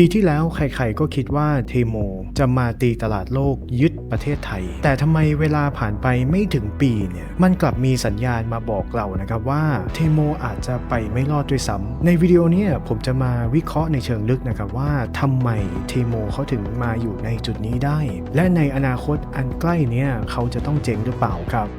ปีที่แล้วใครๆก็คิดว่าเทโมจะมาตีตลาดโลกยึดประเทศไทย แต่ทำไมเวลาผ่านไปไม่ถึงปีเนี่ยมันกลับมีสัญญาณมาบอกเรานะครับว่าเทโมอาจจะไปไม่รอดด้วยซ้ำในวิดีโอนี้ผมจะมาวิเคราะห์ในเชิงลึกนะครับว่าทำไมเทโมเขาถึงมาอยู่ในจุดนี้ได้ และในอนาคตอันใกล้เนี้ยเขาจะต้องเจ๊งหรือเปล่าครับ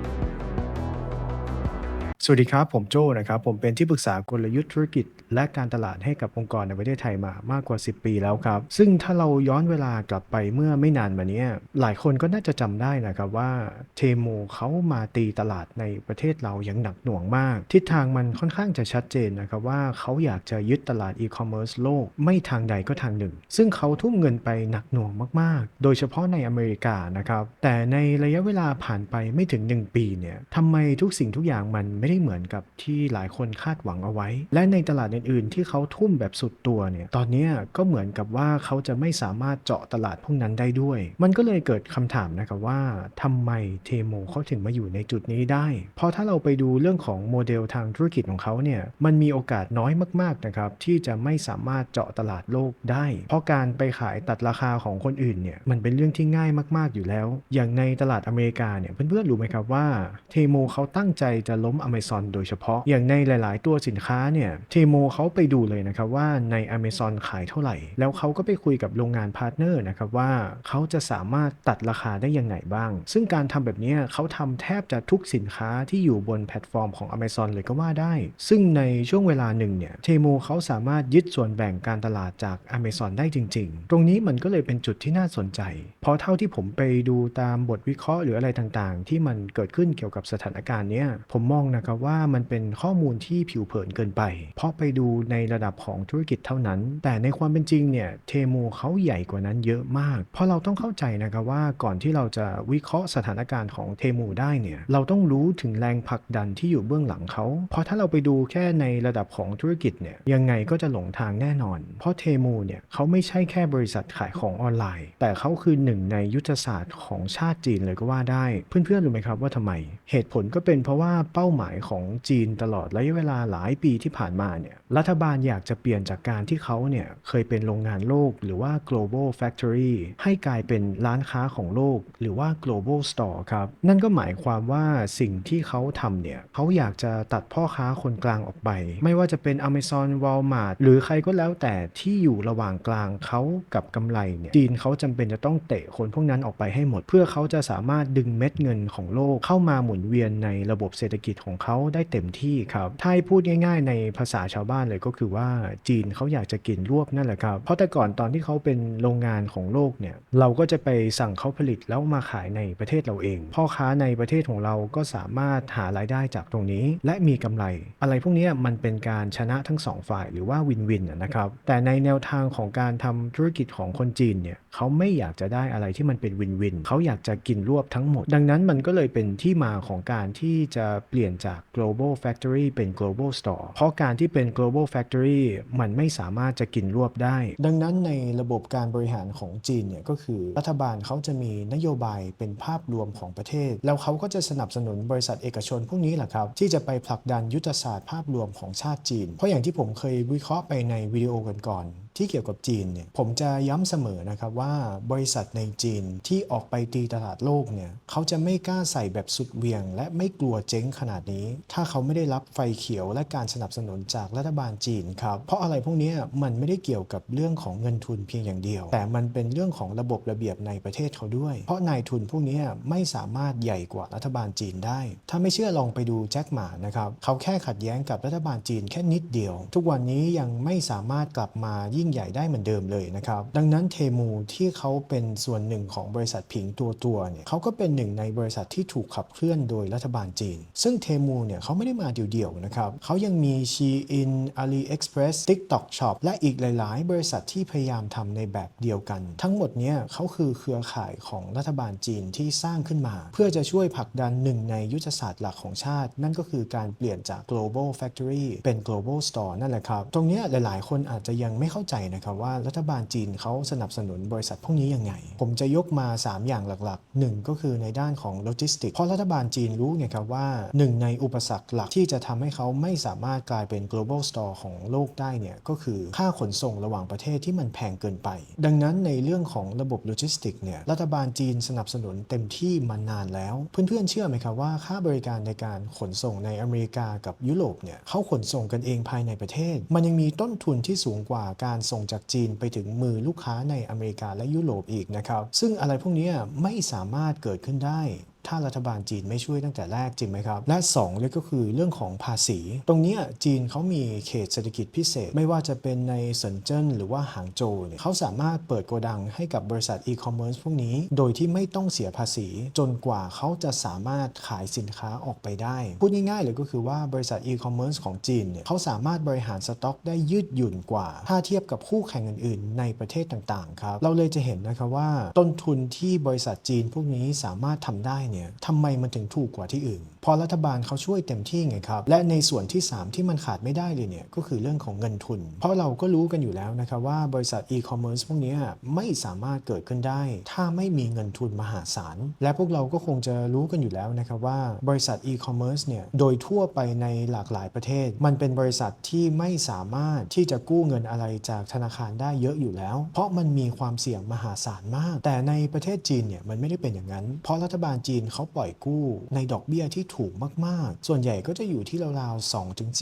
สวัสดีครับ ผมโจ้นะครับ ผมเป็นที่ปรึกษากลยุทธ์ธุรกิจและการตลาดให้กับองค์กรในประเทศไทยมามากกว่า 10 ปีแล้วครับ ซึ่งถ้าเราย้อนเวลากลับไปเมื่อไม่นานมานี้หลายคนก็น่าจะจำได้นะครับว่าเทโมเขามาตีตลาดในประเทศเราอย่างหนักหน่วงมาก ทิศทางมันค่อนข้างจะชัดเจนนะครับว่าเขาอยากจะยึดตลาดอีคอมเมิร์ซโลกไม่ทางใดก็ทางหนึ่ง ซึ่งเขาทุ่มเงินไปหนักหน่วงมากๆ โดยเฉพาะในอเมริกานะครับแต่ในระยะเวลาผ่านไปไม่ถึง 1 ปีเนี่ยทำไมทุกสิ่งทุกอย่างมันไม่ได้เหมือนกับที่หลายคนคาดหวังเอาไว้ และในตลาดอื่นๆ ที่เขาทุ่มแบบสุดตัวเนี่ยตอนนี้ก็เหมือนกับว่าเขาจะไม่สามารถเจาะตลาดพวกนั้นได้ด้วย มันก็เลยเกิดคำถามนะครับว่าทำไมเทโมเขาถึงมาอยู่ในจุดนี้ได้ เพราะถ้าเราไปดูเรื่องของโมเดลทางธุรกิจของเขาเนี่ยมันมีโอกาสน้อยมากๆนะครับที่จะไม่สามารถเจาะตลาดโลกได้ เพราะการไปขายตัดราคาของคนอื่นเนี่ยมันเป็นเรื่องที่ง่ายมากๆอยู่แล้ว อย่างในตลาดอเมริกาเนี่ยเพื่อนๆรู้ไหมครับว่าเทโมเขาตั้งใจจะล้มอเมซอนโดยเฉพาะอย่างในหลาย ๆ ตัวสินค้าเนี่ยเทโมเขาไปดูเลยนะครับว่าใน Amazon ขายเท่าไหร่ แล้วเขาก็ไปคุยกับโรงงานพาร์ทเนอร์นะครับว่าเขาจะสามารถตัดราคาได้ยังไงบ้าง ซึ่งการทำแบบนี้เขาทำแทบจะทุกสินค้าที่อยู่บนแพลตฟอร์มของ Amazon เลยก็ว่าได้ ซึ่งในช่วงเวลาหนึ่งเนี่ยเทโมเขาสามารถยึดส่วนแบ่งการตลาดจาก Amazon ได้จริง ๆ ตรงนี้มันก็เลยเป็นจุดที่น่าสนใจ เพราะเท่าที่ผมไปดูตามบทวิเคราะห์หรืออะไรต่างๆ ที่มันเกิดขึ้นเกี่ยวกับสถานการณ์เนี้ยผมมองนะครับว่ามันเป็นข้อมูลที่ผิวเผินเกินไป เพราะไปดูในระดับของธุรกิจเท่านั้น แต่ในความเป็นจริงเนี่ยเทโมเขาใหญ่กว่านั้นเยอะมาก เพราะเราต้องเข้าใจนะครับว่าก่อนที่เราจะวิเคราะห์สถานการณ์ของเทโมได้เนี่ยเราต้องรู้ถึงแรงผลักดันที่อยู่เบื้องหลังเขา เพราะถ้าเราไปดูแค่ในระดับของธุรกิจเนี่ยยังไงก็จะหลงทางแน่นอน เพราะเทโมเนี่ยเขาไม่ใช่แค่บริษัทขายของออนไลน์ แต่เขาคือหนึ่งในยุทธศาสตร์ของชาติจีนเลยก็ว่าได้ เพื่อนๆรู้ไหมครับว่าทำไม เหตุผลก็เป็นเพราะว่าเป้าหมายของจีนตลอดระยะเวลาหลายปีที่ผ่านมาเนี่ยรัฐบาลอยากจะเปลี่ยนจากการที่เขาเนี่ยเคยเป็นโรงงานโลกหรือว่า global factory ให้กลายเป็นร้านค้าของโลก หรือว่า global store ครับ นั่นก็หมายความว่าสิ่งที่เขาทำเนี่ยเขาอยากจะตัดพ่อค้าคนกลางออกไป ไม่ว่าจะเป็น Amazon Walmart หรือใครก็แล้วแต่ที่อยู่ระหว่างกลางเขากับกำไรเนี่ยจีนเขาจำเป็นจะต้องเตะคนพวกนั้นออกไปให้หมด เพื่อเขาจะสามารถดึงเม็ดเงินของโลกเข้ามาหมุนเวียนในระบบเศรษฐกิจของเขาได้เต็มที่ครับถ้าให้พูดง่าย ๆ ในภาษาชาวบ้านเลยก็คือว่าจีนเขาอยากจะกินรวบนั่นแหละครับ เพราะแต่ก่อนตอนที่เขาเป็นโรงงานของโลกเนี่ยเราก็จะไปสั่งเขาผลิตแล้วมาขายในประเทศเราเอง พ่อค้าในประเทศของเราก็สามารถหารายได้จากตรงนี้ และมีกำไร อะไรพวกนี้มันเป็นการชนะทั้งสองฝ่ายหรือว่าวินวินนะครับแต่ในแนวทางของการทำธุรกิจของคนจีนเนี่ยเขาไม่อยากจะได้อะไรที่มันเป็นวินวินเขาอยากจะกินรวบทั้งหมด ดังนั้นมันก็เลยเป็นที่มาของการที่จะเปลี่ยนจาก global factory เป็น global store เพราะการที่เป็น global Global factory มันไม่สามารถจะกินรวบได้ ดังนั้นในระบบการบริหารของจีนเนี่ยก็คือรัฐบาลเขาจะมีนโยบายเป็นภาพรวมของประเทศ แล้วเขาก็จะสนับสนุนบริษัทเอกชนพวกนี้แหละครับ ที่จะไปผลักดันยุทธศาสตร์ภาพรวมของชาติจีน เพราะอย่างที่ผมเคยวิเคราะห์ไปในวิดีโอกันก่อน ที่เกี่ยวกับจีนเนี่ยผมจะย้ำเสมอนะครับว่าบริษัทในจีนที่ออกไปตีตลาดโลกเนี่ยเขาจะไม่กล้าใส่แบบสุดเหวียง และไม่กลัวเจ๊งขนาดนี้ ถ้าเขาไม่ได้รับไฟเขียวและการสนับสนุนจากรัฐบาลจีนครับเพราะอะไรพวกนี้มันไม่ได้เกี่ยวกับเรื่องของเงินทุนเพียงอย่างเดียว แต่มันเป็นเรื่องของระบบระเบียบในประเทศเขาด้วย เพราะนายทุนพวกนี้ไม่สามารถใหญ่กว่ารัฐบาลจีนได้ ถ้าไม่เชื่อลองไปดูแจ็คหมานะครับเขาแค่ขัดแย้งกับรัฐบาลจีนแค่นิดเดียว ทุกวันนี้ยังไม่สามารถกลับมายิ่งใหญ่ได้เหมือนเดิมเลยนะครับ ดังนั้นเทมูที่เขาเป็นส่วนหนึ่งของบริษัทผิงตัวตัวเนี่ยเขาก็เป็นหนึ่งในบริษัทที่ถูกขับเคลื่อนโดยรัฐบาลจีน ซึ่งเทมูเนี่ยเขาไม่ได้มาเดี่ยวๆนะครับเขายังมี Shein AliExpress TikTok Shop และอีกหลาย ๆ บริษัทที่พยายามทำในแบบเดียวกัน ทั้งหมดเนี้ยเขาคือเครือข่ายของรัฐบาลจีนที่สร้างขึ้นมา เพื่อจะช่วยผลักดันหนึ่งในยุทธศาสตร์หลักของชาติ นั่นก็คือการเปลี่ยนจาก global factory เป็น global store นั่นแหละครับ ตรงนี้หลายๆ คนอาจจะยังไม่เข้าใจนะครับว่ารัฐบาลจีนเขาสนับสนุนบริษัทพวกนี้ยังไง ผมจะยกมา 3 อย่างหลักๆ 1 ก็คือในด้านของโลจิสติกเพราะรัฐบาลจีนรู้ไงครับว่าหนึ่งในอุปสรรคหลักที่จะทำให้เขาไม่สามารถกลายเป็น global store ของโลกได้เนี่ยก็คือค่าขนส่งระหว่างประเทศที่มันแพงเกินไป ดังนั้นในเรื่องของระบบโลจิสติกเนี่ยรัฐบาลจีนสนับสนุนเต็มที่มานานแล้ว เพื่อนๆเชื่อไหมครับว่าค่าบริการในการขนส่งในอเมริกากับยุโรปเนี่ยเขาขนส่งกันเองภายในประเทศ มันยังมีต้นทุนที่สูงกว่าการส่งจากจีนไปถึงมือลูกค้าในอเมริกาและยุโรปอีกนะครับ ซึ่งอะไรพวกนี้ไม่สามารถเกิดขึ้นได้ ถ้ารัฐบาลจีนไม่ช่วยตั้งแต่แรกจริงไหมครับ และ 2 เลยก็คือเรื่องของภาษี ตรงนี้จีนเขามีเขตเศรษฐกิจพิเศษ ไม่ว่าจะเป็นในเซินเจิ้นหรือว่าหางโจวเนี่ยเขาสามารถเปิดโกดังให้กับบริษัทอีคอมเมิร์ซพวกนี้ โดยที่ไม่ต้องเสียภาษี จนกว่าเขาจะสามารถขายสินค้าออกไปได้ พูดง่ายๆเลยก็คือว่าบริษัทอีคอมเมิร์ซของจีนเนี่ยเขาสามารถบริหารสต็อกได้ยืดหยุ่นกว่า ถ้าเทียบกับคู่แข่งอื่นๆ ในประเทศต่างๆครับเราเลยจะเห็นนะครับว่าต้นทุนที่บริษัทจีนพวกนี้สามารถทำได้เนี่ยทำไมมันถึงถูกกว่าที่อื่น ราะรัฐบาลเขาช่วยเต็มที่ไงครับ และในส่วนที่ 3 ที่มันขาดไม่ได้เลยเนี่ยก็คือเรื่องของเงินทุน เพราะเราก็รู้กันอยู่แล้วนะครับว่าบริษัทอีคอมเมิร์ซพวกนี้ไม่สามารถเกิดขึ้นได้ ถ้าไม่มีเงินทุนมหาศาล และพวกเราก็คงจะรู้กันอยู่แล้วนะครับว่าบริษัทอีคอมเมิร์ซเนี่ยโดยทั่วไปในหลากหลายประเทศ มันเป็นบริษัทที่ไม่สามารถที่จะกู้เงินอะไรจากธนาคารได้เยอะอยู่แล้ว เพราะมันมีความเสี่ยงมหาศาลมาก แต่ในประเทศจีนเนี่ยมันไม่ได้เป็นอย่างนั้น เพราะรัฐบาลจีนเขาปล่อยกู้ในดอกเบี้ยที่ถูกมาก ๆ ส่วนใหญ่ก็จะอยู่ที่ราวๆ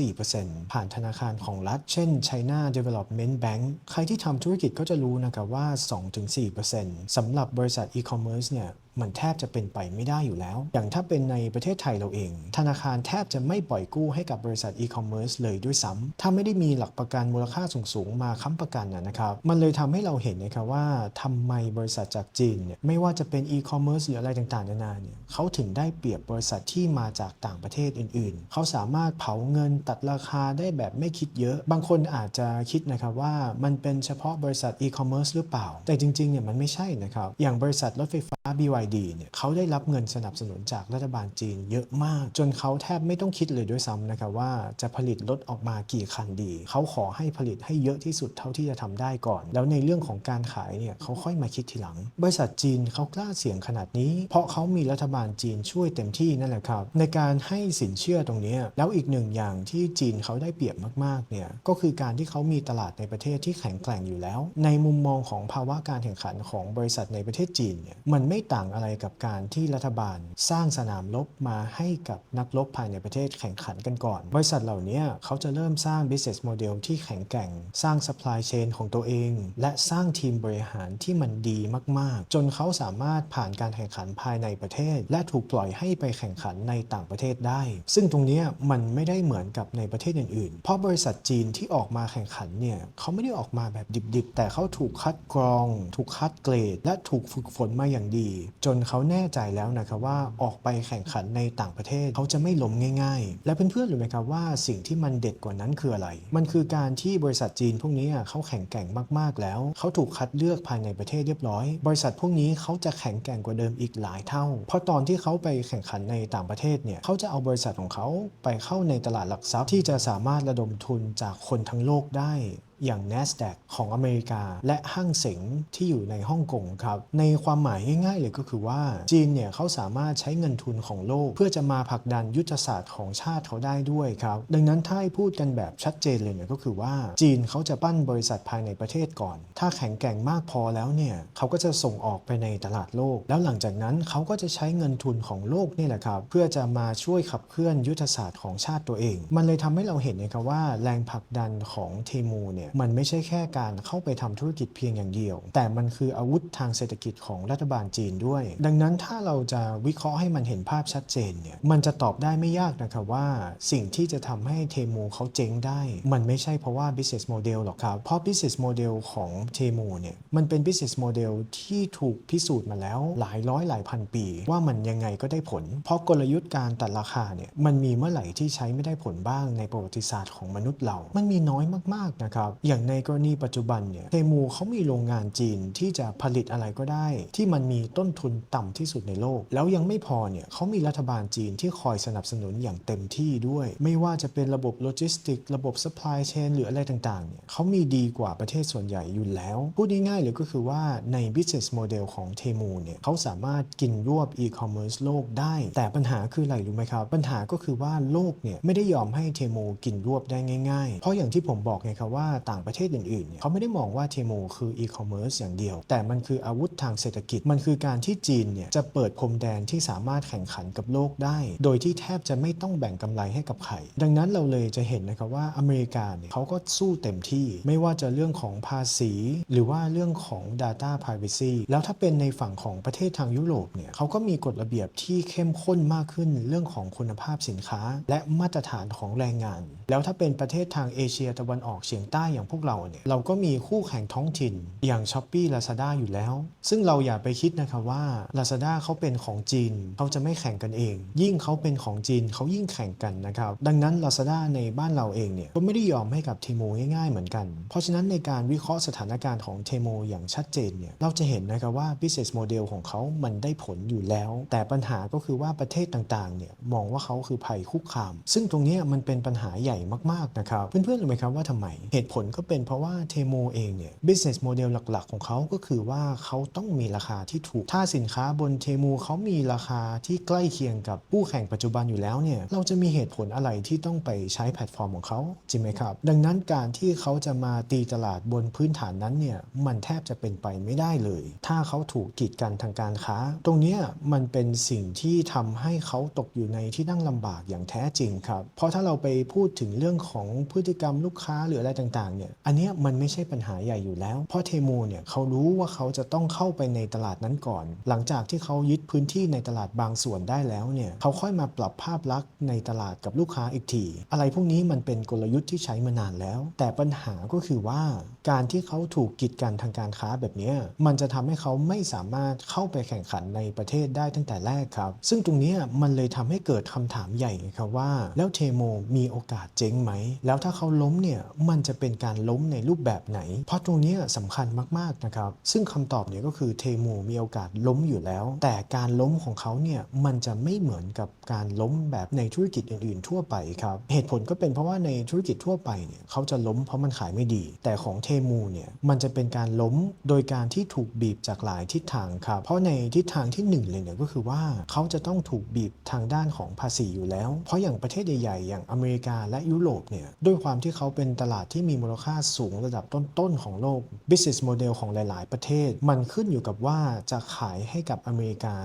2-4%ผ่านธนาคารของรัฐ เช่น China Development Bank ใครที่ทำธุรกิจก็จะรู้นะครับว่า 2-4%สำหรับบริษัทอีคอมเมิร์ซเนี่ย มันแทบจะเป็นไปไม่ได้อยู่แล้ว อย่างถ้าเป็นในประเทศไทยเราเอง ธนาคารแทบจะไม่ปล่อยกู้ให้กับบริษัทอีคอมเมิร์ซเลยด้วยซ้ำถ้าไม่ได้มีหลักประกันมูลค่าสูงๆมาค้ำประกันนะครับ มันเลยทำให้เราเห็นนะครับว่าทำไมบริษัทจากจีนเนี่ยไม่ว่าจะเป็นอีคอมเมิร์ซหรืออะไรต่างๆนานาเนี่ยเขาถึงได้เปรียบบริษัทที่มาจากต่างประเทศอื่น ๆ เขาสามารถเผาเงินตัดราคาได้แบบไม่คิดเยอะ บางคนอาจจะคิดนะครับว่ามันเป็นเฉพาะบริษัทอีคอมเมิร์ซหรือเปล่า แต่จริงๆเนี่ยมันไม่ใช่นะครับ อย่างบริษัทรถไฟฟ้า BYD เนี่ยเขาได้รับเงินสนับสนุนจากรัฐบาลจีน เยอะมาก จนเขาแทบไม่ต้องคิดเลยด้วยซ้ำนะครับว่าจะผลิตรถออกมากี่คันดี เขาขอให้ผลิตให้เยอะที่สุดเท่าที่จะทำได้ก่อน แล้วในเรื่องของการขายเนี่ยเขาค่อยมาคิดทีหลัง บริษัทจีนเขากล้าเสี่ยงขนาดนี้ เพราะเขามีรัฐบาลจีนช่วยเต็มที่นั่นแหละครับ ในการให้สินเชื่อตรงนี้แล้วอีกหนึ่งอย่างที่จีนเขาได้เปรียบมากๆเนี่ยก็คือการที่เขามีตลาดในประเทศที่แข็งแกร่งอยู่แล้ว ในมุมมองของภาวะการแข่งขันของบริษัทในประเทศจีนเนี่ยมันไม่ต่างอะไรกับการที่รัฐบาลสร้างสนามรบมาให้กับนักรบภายในประเทศแข่งขันกันก่อน บริษัทเหล่านี้เขาจะเริ่มสร้าง business model ที่แข็งแกร่ง สร้าง supply chain ของตัวเอง และสร้างทีมบริหารที่มันดีมาก ๆ จนเขาสามารถผ่านการแข่งขันภายในประเทศ และถูกปล่อยให้ไปแข่งขันในต่างประเทศได้ ซึ่งตรงนี้มันไม่ได้เหมือนกับในประเทศอื่น ๆ เพราะบริษัทจีนที่ออกมาแข่งขันเนี่ยเขาไม่ได้ออกมาแบบดิบ ๆ แต่เขาถูกคัดกรอง ถูกคัดเกรด และถูกฝึกฝนมาอย่างดีจนเขาแน่ใจแล้วนะครับว่าออกไปแข่งขันในต่างประเทศเขาจะไม่ล้มง่าย ๆ และเพื่อนๆรู้ไหมครับว่าสิ่งที่มันเด็ดกว่านั้นคืออะไร มันคือการที่บริษัทจีนพวกนี้เขาแข่งแกร่งมากๆแล้ว เขาถูกคัดเลือกภายในประเทศเรียบร้อย บริษัทพวกนี้เขาจะแข็งแกร่งกว่าเดิมอีกหลายเท่า เพราะตอนที่เขาไปแข่งขันในต่างประเทศเนี่ยเขาจะเอาบริษัทของเขาไปเข้าในตลาดหลักทรัพย์ที่จะสามารถระดมทุนจากคนทั้งโลกได้ อย่าง NASDAQ ของอเมริกา และห้างเสงที่อยู่ในฮ่องกงครับ ในความหมายง่ายๆเลยก็คือว่า จีนเนี่ยเขาสามารถใช้เงินทุนของโลก เพื่อจะมาผลักดันยุทธศาสตร์ของชาติเขาได้ด้วยครับ ดังนั้นถ้าให้พูดกันแบบชัดเจนเลยเนี่ยก็คือว่าจีนเขาจะปั้นบริษัทภายในประเทศก่อน ถ้าแข็งแกร่งมากพอแล้วเนี่ยเขาก็จะส่งออกไปในตลาดโลก แล้วหลังจากนั้นเขาก็จะใช้เงินทุนของโลกนี่แหละครับ เพื่อจะมาช่วยขับเคลื่อนยุทธศาสตร์ของชาติตัวเอง มันเลยทำให้เราเห็นนะครับว่าแรงผลักดันของเทมูเนี่ยมันไม่ใช่แค่การเข้าไปทำธุรกิจเพียงอย่างเดียว แต่มันคืออาวุธทางเศรษฐกิจของรัฐบาลจีนด้วย ดังนั้นถ้าเราจะวิเคราะห์ให้มันเห็นภาพชัดเจนเนี่ยมันจะตอบได้ไม่ยากนะครับว่าสิ่งที่จะทำให้เทมูเขาเจ๊งได้ มันไม่ใช่เพราะว่า business model หรอกครับ เพราะ business model ของเทมูเนี่ยมันเป็น business model ที่ถูกพิสูจน์มาแล้วหลายร้อยหลายพันปี ว่ามันยังไงก็ได้ผล เพราะกลยุทธ์การตัดราคาเนี่ยมันมีเมื่อไหร่ที่ใช้ไม่ได้ผลบ้างในประวัติศาสตร์ของมนุษย์เรา มันมีน้อยมากๆนะครับอย่างในกรณีปัจจุบันเนี่ยเทมูเขามีโรงงานจีนที่จะผลิตอะไรก็ได้ ที่มันมีต้นทุนต่ำที่สุดในโลก แล้วยังไม่พอเนี่ยเขามีรัฐบาลจีนที่คอยสนับสนุนอย่างเต็มที่ด้วย ไม่ว่าจะเป็นระบบโลจิสติก ระบบ supply chain หรืออะไรต่างๆเนี่ยเขามีดีกว่าประเทศส่วนใหญ่อยู่แล้ว พูดง่ายๆเลยก็คือว่าใน business model ของเทมูเนี่ยเขาสามารถกินรวบ e-commerce โลกได้ แต่ปัญหาคืออะไรรู้ไหมครับ ปัญหาก็คือว่าโลกเนี่ยไม่ได้ยอมให้เทมูกินรวบได้ง่ายๆ เพราะอย่างที่ผมบอกไงครับว่าต่างประเทศอื่นๆเนี่ยเขาไม่ได้มองว่าเทโมคือ e-commerce อย่างเดียว แต่มันคืออาวุธทางเศรษฐกิจ มันคือการที่จีนเนี่ยจะเปิดพรมแดนที่สามารถแข่งขันกับโลกได้ โดยที่แทบจะไม่ต้องแบ่งกำไรให้กับใคร ดังนั้นเราเลยจะเห็นนะครับว่าอเมริกาเนี่ยเขาก็สู้เต็มที่ ไม่ว่าจะเรื่องของภาษี หรือว่าเรื่องของ Data Privacy แล้วถ้าเป็นในฝั่งของประเทศทางยุโรปเนี่ยเขาก็มีกฎระเบียบที่เข้มข้นมากขึ้นเรื่องของคุณภาพสินค้า และมาตรฐานของแรงงานแล้วถ้าเป็นประเทศทางเอเชียตะวันออกเฉียงใต้อย่างพวกเราเนี่ยเราก็มีคู่แข่งท้องถิ่นอย่าง s h อ p e e Lazada อยู่แล้ว ซึ่งเราอย่าไปคิดนะครับว่า Lazada เขาเป็นของจีนเขาจะไม่แข่งกันเอง ยิ่งเขาเป็นของจีนเขายิ่งแข่งกันนะครับ ดังนั้น Lazada ในบ้านเราเองเนี่ยก็ไม่ได้ยอมให้กับเทโมง่ายๆเหมือนกัน เพราะฉะนั้นในการวิเคราะห์สถานการณ์ของเทโมอย่างชัดเจนเนี่ยเราจะเห็นนะครับว่า business model ของเขามันได้ผลอยู่แล้ว แต่ปัญหาก็คือว่าประเทศต่างๆเนี่ยมองว่าเขาคือภัยคุกคาม ซึ่งตรงนี้มันเป็นปัญหาใหญ่มากๆนะครับ เพื่อนๆรู้ไหมครับว่าทำไม เหตุผลก็เป็นเพราะว่าเทโมเองเนี่ย business model หลักๆ ของเขาก็คือว่าเขาต้องมีราคาที่ถูก ถ้าสินค้าบนเทโมเขามีราคาที่ใกล้เคียงกับผู้แข่งปัจจุบันอยู่แล้วเนี่ย เราจะมีเหตุผลอะไรที่ต้องไปใช้แพลตฟอร์มของเขาจริงไหมครับ ดังนั้นการที่เขาจะมาตีตลาดบนพื้นฐานนั้นเนี่ย มันแทบจะเป็นไปไม่ได้เลย ถ้าเขาถูกกีดกันทางการค้า ตรงนี้มันเป็นสิ่งที่ทำให้เขาตกอยู่ในที่นั่งลำบากอย่างแท้จริงครับ เพราะถ้าเราไปพูดถึงเรื่องของพฤติกรรมลูกค้าหรืออะไรต่างๆเนี่ยอันเนี้ยมันไม่ใช่ปัญหาใหญ่อยู่แล้ว เพราะเทมูเนี่ยเขารู้ว่าเขาจะต้องเข้าไปในตลาดนั้นก่อน หลังจากที่เขายึดพื้นที่ในตลาดบางส่วนได้แล้วเนี่ยเขาค่อยมาปรับภาพลักษณ์ในตลาดกับลูกค้าอีกที อะไรพวกนี้มันเป็นกลยุทธ์ที่ใช้มานานแล้ว แต่ปัญหาก็คือว่า การที่เขาถูกกีดกันทางการค้าแบบนี้มันจะทำให้เขาไม่สามารถเข้าไปแข่งขันในประเทศได้ตั้งแต่แรกครับ ซึ่งตรงนี้มันเลยทำให้เกิดคำถามใหญ่ครับว่า แล้วเทโมมีโอกาสเจ๊งไหม แล้วถ้าเขาล้มเนี่ยมันจะเป็นการล้มในรูปแบบไหน เพราะตรงนี้ยสำคัญมากๆนะครับ ซึ่งคำตอบเนี่ยก็คือเทโมมีโอกาสล้มอยู่แล้ว แต่การล้มของเขาเนี่ยมันจะไม่เหมือนกับการล้มแบบในธุรกิจอื่นๆ ทั่วไปครับเหตุผลก็เป็นเพราะว่าในธุรกิจทั่วไปเนี่ยเขาจะล้มเพราะมันขายไม่ดี แต่ของเทมูเนี่ยมันจะเป็นการล้มโดยการที่ถูกบีบจากหลายทิศทางครับเพราะในทิศทางที่หนึ่งเลยเนี่ยก็คือว่าเขาจะต้องถูกบีบทางด้านของภาษีอยู่แล้ว เพราะอย่างประเทศใหญ่ๆอย่างอเมริกาและยุโรปเนี่ยด้วยความที่เขาเป็นตลาดที่มีมูลค่าสูงระดับต้นๆของโลก business model ของหลาย ๆ ประเทศ มันขึ้นอยู่กับว่าจะขายให้กับอเมริกา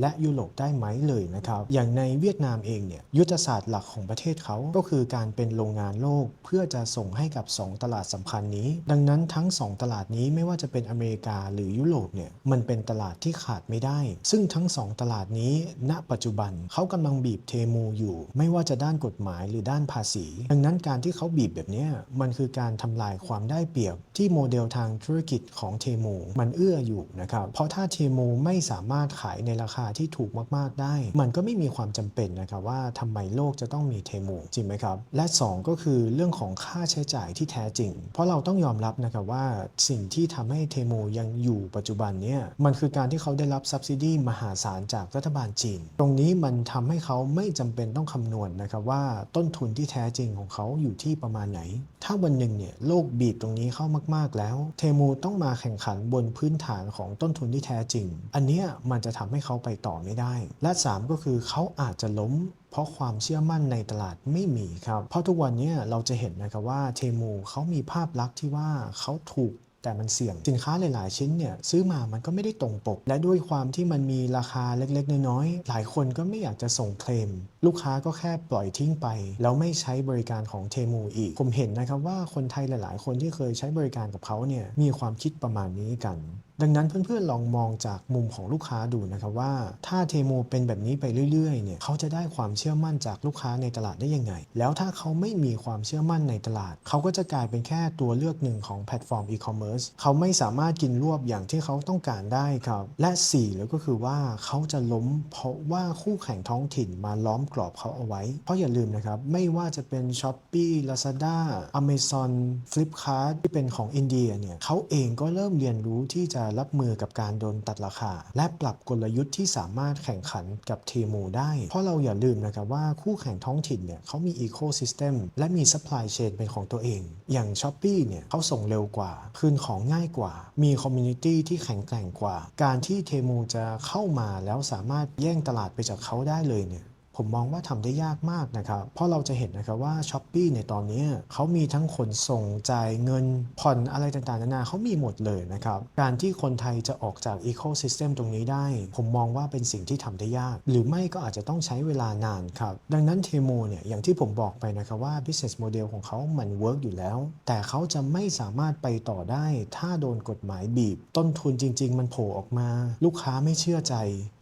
และยุโรปได้ไหมเลยนะครับ อย่างในเวียดนามเองเนี่ยยุทธศาสตร์หลักของประเทศเขาก็คือการเป็นโรงงานโลกเพื่อจะส่งให้กับ 2 ตลาดสำคัญนี้ ดังนั้นทั้ง 2 ตลาดนี้ไม่ว่าจะเป็นอเมริกาหรือยุโรปเนี่ยมันเป็นตลาดที่ขาดไม่ได้ ซึ่งทั้ง 2 ตลาดนี้ ณปัจจุบันเขากำลังบีบเทมูอยู่ ไม่ว่าจะด้านกฎหมายหรือด้านภาษีดังนั้นการที่เขาบีบแบบนี้มันคือการทำลายความได้เปรียบที่โมเดลทางธุรกิจของเทมูมันเอื้ออยู่นะครับเพราะถ้าเทมูไม่สามารถขายในราคาที่ถูกมากๆได้ มันก็ไม่มีความจำเป็นนะครับว่าทำไมโลกจะต้องมีเทมูจริงไหมครับ และ 2 ก็คือเรื่องของค่าใช้จ่ายที่แท้จริง เพราะเราต้องยอมรับนะครับว่าสิ่งที่ทำให้เทมูยังอยู่ปัจจุบันเนี่ยมันคือการที่เขาได้รับ subsidy มหาศาลจากรัฐบาลจีน ตรงนี้มันทำให้เขาไม่จำเป็นต้องคำนวณนะครับว่าต้นทุนที่แท้จริงของเขาอยู่ที่ประมาณไหน ถ้าวันหนึ่งเนี่ยโลกบีบตรงนี้เข้ามากๆแล้ว เทมูต้องมาแข่งขันบนพื้นฐานของต้นทุนที่แท้จริง อันเนี้ยมันจะทำให้เขาไปต่อไม่ได้ และ 3 ก็คือเขาอาจจะล้มเพราะความเชื่อมั่นในตลาดไม่มีครับ เพราะทุกวันนี้เราจะเห็นนะครับว่าเทมูเขามีภาพลักษณ์ที่ว่าเขาถูก แต่มันเสี่ยงสินค้าหลายๆ ชิ้นเนี่ยซื้อมามันก็ไม่ได้ตรงปก และด้วยความที่มันมีราคาเล็กๆ น้อยๆ หลายคนก็ไม่อยากจะส่งเคลม ลูกค้าก็แค่ปล่อยทิ้งไป แล้วไม่ใช้บริการของเทมูอีก ผมเห็นนะครับว่าคนไทยหลาย ๆ คนที่เคยใช้บริการกับเขาเนี่ยมีความคิดประมาณนี้กัน ดังนั้นเพื่อนๆลองมองจากมุมของลูกค้าดูนะครับว่า ถ้าเทโมเป็นแบบนี้ไปเรื่อยๆเนี่ยเขาจะได้ความเชื่อมั่นจากลูกค้าในตลาดได้ยังไง แล้วถ้าเขาไม่มีความเชื่อมั่นในตลาด เขาก็จะกลายเป็นแค่ตัวเลือกหนึ่งของแพลตฟอร์มอีคอมเมิร์ซเขาไม่สามารถกินรวบอย่างที่เขาต้องการได้ครับ และ4แล้วก็คือว่าเขาจะล้มเพราะว่าคู่แข่งท้องถิ่นมาล้อมกรอบเขาเอาไว้ เพราะอย่าลืมนะครับไม่ว่าจะเป็น s h อ p e e Lazada Amazon Flipkart ที่เป็นของอินเดียเนี่ยเขาเองก็เริ่มเรียนรู้ที่จะรับมือกับการโดนตัดราคา และปรับกลยุทธ์ที่สามารถแข่งขันกับเทมูได้ เพราะเราอย่าลืมนะครับว่าคู่แข่งท้องถิ่นเนี่ยเขามี Ecosystem และมี Supply Chain เป็นของตัวเอง อย่าง s h อ p e e เนี่ยเขาส่งเร็วกว่า คืนของง่ายกว่า มีคอมมูนิตี้ที่แข็งแกร่งกว่า การที่เทมูจะเข้ามาแล้วสามารถแย่งตลาดไปจากเขาได้เลยเนี่ย ผมมองว่าทำได้ยากมากนะครับ เพราะเราจะเห็นนะครับว่า s h อ p e e ในตอนนี้เขามีทั้งขนส่งจ่ายเงินผ่อนอะไรต่างๆ นานาเขามีหมดเลยนะครับ การที่คนไทยจะออกจาก Ecosystem ตรงนี้ได้ ผมมองว่าเป็นสิ่งที่ทำได้ยาก หรือไม่ก็อาจจะต้องใช้เวลานานครับ ดังนั้นเทโมเนี่ยอย่างที่ผมบอกไปนะครับว่า business model ของเขามันเวิร์กอยู่แล้ว แต่เขาจะไม่สามารถไปต่อได้ ถ้าโดนกฎหมายบีบ ต้นทุนจริง ๆ มันโผล่ออกมา ลูกค้าไม่เชื่อใจ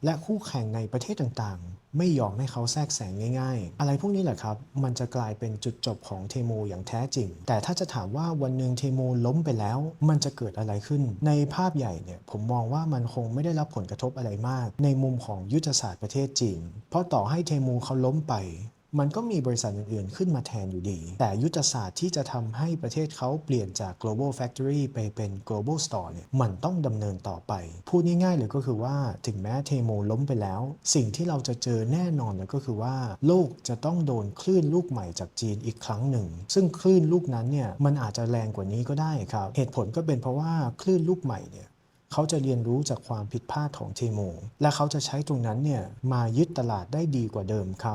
และคู่แข่งในประเทศต่างๆ ไม่ยอมให้เขาแทรกแซงง่ายๆ อะไรพวกนี้แหละครับ มันจะกลายเป็นจุดจบของเทโมอย่างแท้จริง แต่ถ้าจะถามว่าวันหนึ่งเทโมล้มไปแล้ว มันจะเกิดอะไรขึ้น ในภาพใหญ่เนี่ยผมมองว่ามันคงไม่ได้รับผลกระทบอะไรมาก ในมุมของยุทธศาสตร์ประเทศจีนเพราะต่อให้เทโมเขาล้มไป มันก็มีบริษัทอื่นๆ ขึ้นมาแทนอยู่ดี แต่ยุทธศาสตร์ที่จะทำให้ประเทศเขาเปลี่ยนจาก global factory ไปเป็น global store เนี่ย มันต้องดำเนินต่อไป พูดง่ายๆเลยก็คือว่าถึงแม้เทโมล้มไปแล้ว สิ่งที่เราจะเจอแน่นอนเลยก็คือว่า โลกจะต้องโดนคลื่นลูกใหม่จากจีนอีกครั้งหนึ่ง ซึ่งคลื่นลูกนั้นเนี่ย มันอาจจะแรงกว่านี้ก็ได้ครับ เหตุผลก็เป็นเพราะว่าคลื่นลูกใหม่เนี่ยเขาจะเรียนรู้จากความผิดพลาดของเทโม และเขาจะใช้ตรงนั้นเนี่ยมายึดตลาดได้ดีกว่าเดิมครับ